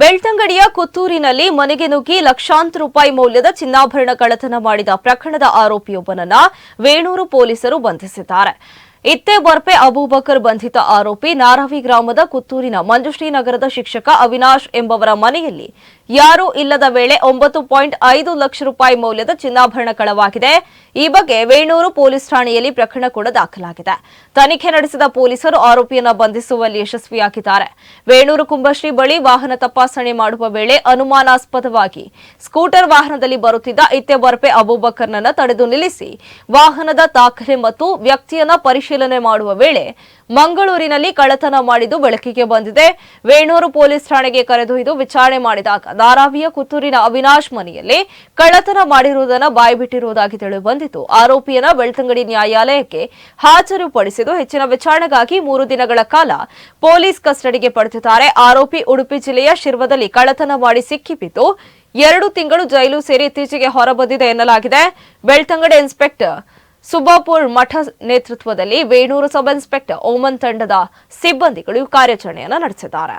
ಬೆಳ್ತಂಗಡಿಯ ಕುತ್ತೂರಿನಲ್ಲಿ ಮನೆಗೆ ನುಗ್ಗಿ ಲಕ್ಷಾಂತರ ರೂಪಾಯಿ ಮೌಲ್ಯದ ಚಿನ್ನಾಭರಣ ಕಳ್ಳತನ ಮಾಡಿದ ಪ್ರಕರಣದ ಆರೋಪಿಯೊಬ್ಬನನ್ನ ವೇಣೂರು ಪೊಲೀಸರು ಬಂಧಿಸಿದ್ದಾರೆ. ಇತ್ತೆ ಬರ್ಪೆ ಅಬೂಬಕರ್ ಬಂಧಿತ ಆರೋಪಿ ನಾರಾವಿ ಗ್ರಾಮದ ಕುತ್ತೂರಿನ ಮಂಜುಶ್ರೀ ನಗರದ ಶಿಕ್ಷಕ ಅವಿನಾಶ್ ಎಂಬವರ ಮನೆಯಲ್ಲಿ ಯಾರೂ ಇಲ್ಲದ ವೇಳೆ ಒಂಬತ್ತು ಪಾಯಿಂಟ್ ಐದು ಲಕ್ಷ ರೂಪಾಯಿ ಮೌಲ್ಯದ ಚಿನ್ನಾಭರಣ ಕಳವಾಗಿದೆ. ಈ ಬಗ್ಗೆ ವೇಣೂರು ಪೊಲೀಸ್ ಠಾಣೆಯಲ್ಲಿ ಪ್ರಕರಣ ಕೂಡ ದಾಖಲಾಗಿದೆ. ತನಿಖೆ ನಡೆಸಿದ ಪೊಲೀಸರು ಆರೋಪಿಯನ್ನ ಬಂಧಿಸುವಲ್ಲಿ ಯಶಸ್ವಿಯಾಗಿದ್ದಾರೆ. ವೇಣೂರು ಕುಂಭಶ್ರೀ ಬಳಿ ವಾಹನ ತಪಾಸಣೆ ಮಾಡುವ ವೇಳೆ ಅನುಮಾನಾಸ್ಪದವಾಗಿ ಸ್ಕೂಟರ್ ವಾಹನದಲ್ಲಿ ಬರುತ್ತಿದ್ದ ಇತ್ತೆ ಬರ್ಪೆ ಅಬೂಬಕರ್ನನ್ನು ತಡೆದು ನಿಲ್ಲಿಸಿ ವಾಹನದ ದಾಖಲೆ ಮತ್ತು ವ್ಯಕ್ತಿಯನ್ನು ಮಾಡುವ ವೇಳೆ ಮಂಗಳೂರಿನಲ್ಲಿ ಕಳ್ಳತನ ಮಾಡಿದ್ದು ಬೆಳಕಿಗೆ ಬಂದಿದೆ. ವೇಣೂರು ಪೊಲೀಸ್ ಠಾಣೆಗೆ ಕರೆದೊಯ್ದು ವಿಚಾರಣೆ ಮಾಡಿದಾಗ ಧಾರಾವಿಯ ಕುತ್ತೂರಿನ ಅವಿನಾಶ್ ಮನೆಯಲ್ಲಿ ಕಳ್ಳತನ ಮಾಡಿರುವುದನ್ನು ಬಾಯ್ಬಿಟ್ಟಿರುವುದಾಗಿ ತಿಳಿದುಬಂದಿತು ಆರೋಪಿಯನ್ನ ಬೆಳ್ತಂಗಡಿ ನ್ಯಾಯಾಲಯಕ್ಕೆ ಹಾಜರುಪಡಿಸಿದ್ದು ಹೆಚ್ಚಿನ ವಿಚಾರಣೆಗಾಗಿ ಮೂರು ದಿನಗಳ ಕಾಲ ಪೊಲೀಸ್ ಕಸ್ಟಡಿಗೆ ಪಡೆದಿದ್ದಾರೆ. ಆರೋಪಿ ಉಡುಪಿ ಜಿಲ್ಲೆಯ ಶಿರ್ವದಲ್ಲಿ ಕಳ್ಳತನ ಮಾಡಿ ಸಿಕ್ಕಿಬಿದ್ದು ಎರಡು ತಿಂಗಳು ಜೈಲು ಸೇರಿ ಇತ್ತೀಚೆಗೆ ಹೊರಬಂದಿದೆ ಎನ್ನಲಾಗಿದೆ. ಬೆಳ್ತಂಗಡಿ ಇನ್ಸ್ಪೆಕ್ಟರ್ ಸುಬಾಪುರ್ ಮಠ ನೇತೃತ್ವದಲ್ಲಿ ವೇಣೂರು ಸಬ್ ಇನ್ಸ್ಪೆಕ್ಟರ್ ಓಮನ್ ತಂಡದ ಸಿಬ್ಬಂದಿಗಳು ಕಾರ್ಯಾಚರಣೆಯನ್ನು ನಡೆಸಿದ್ದಾರೆ.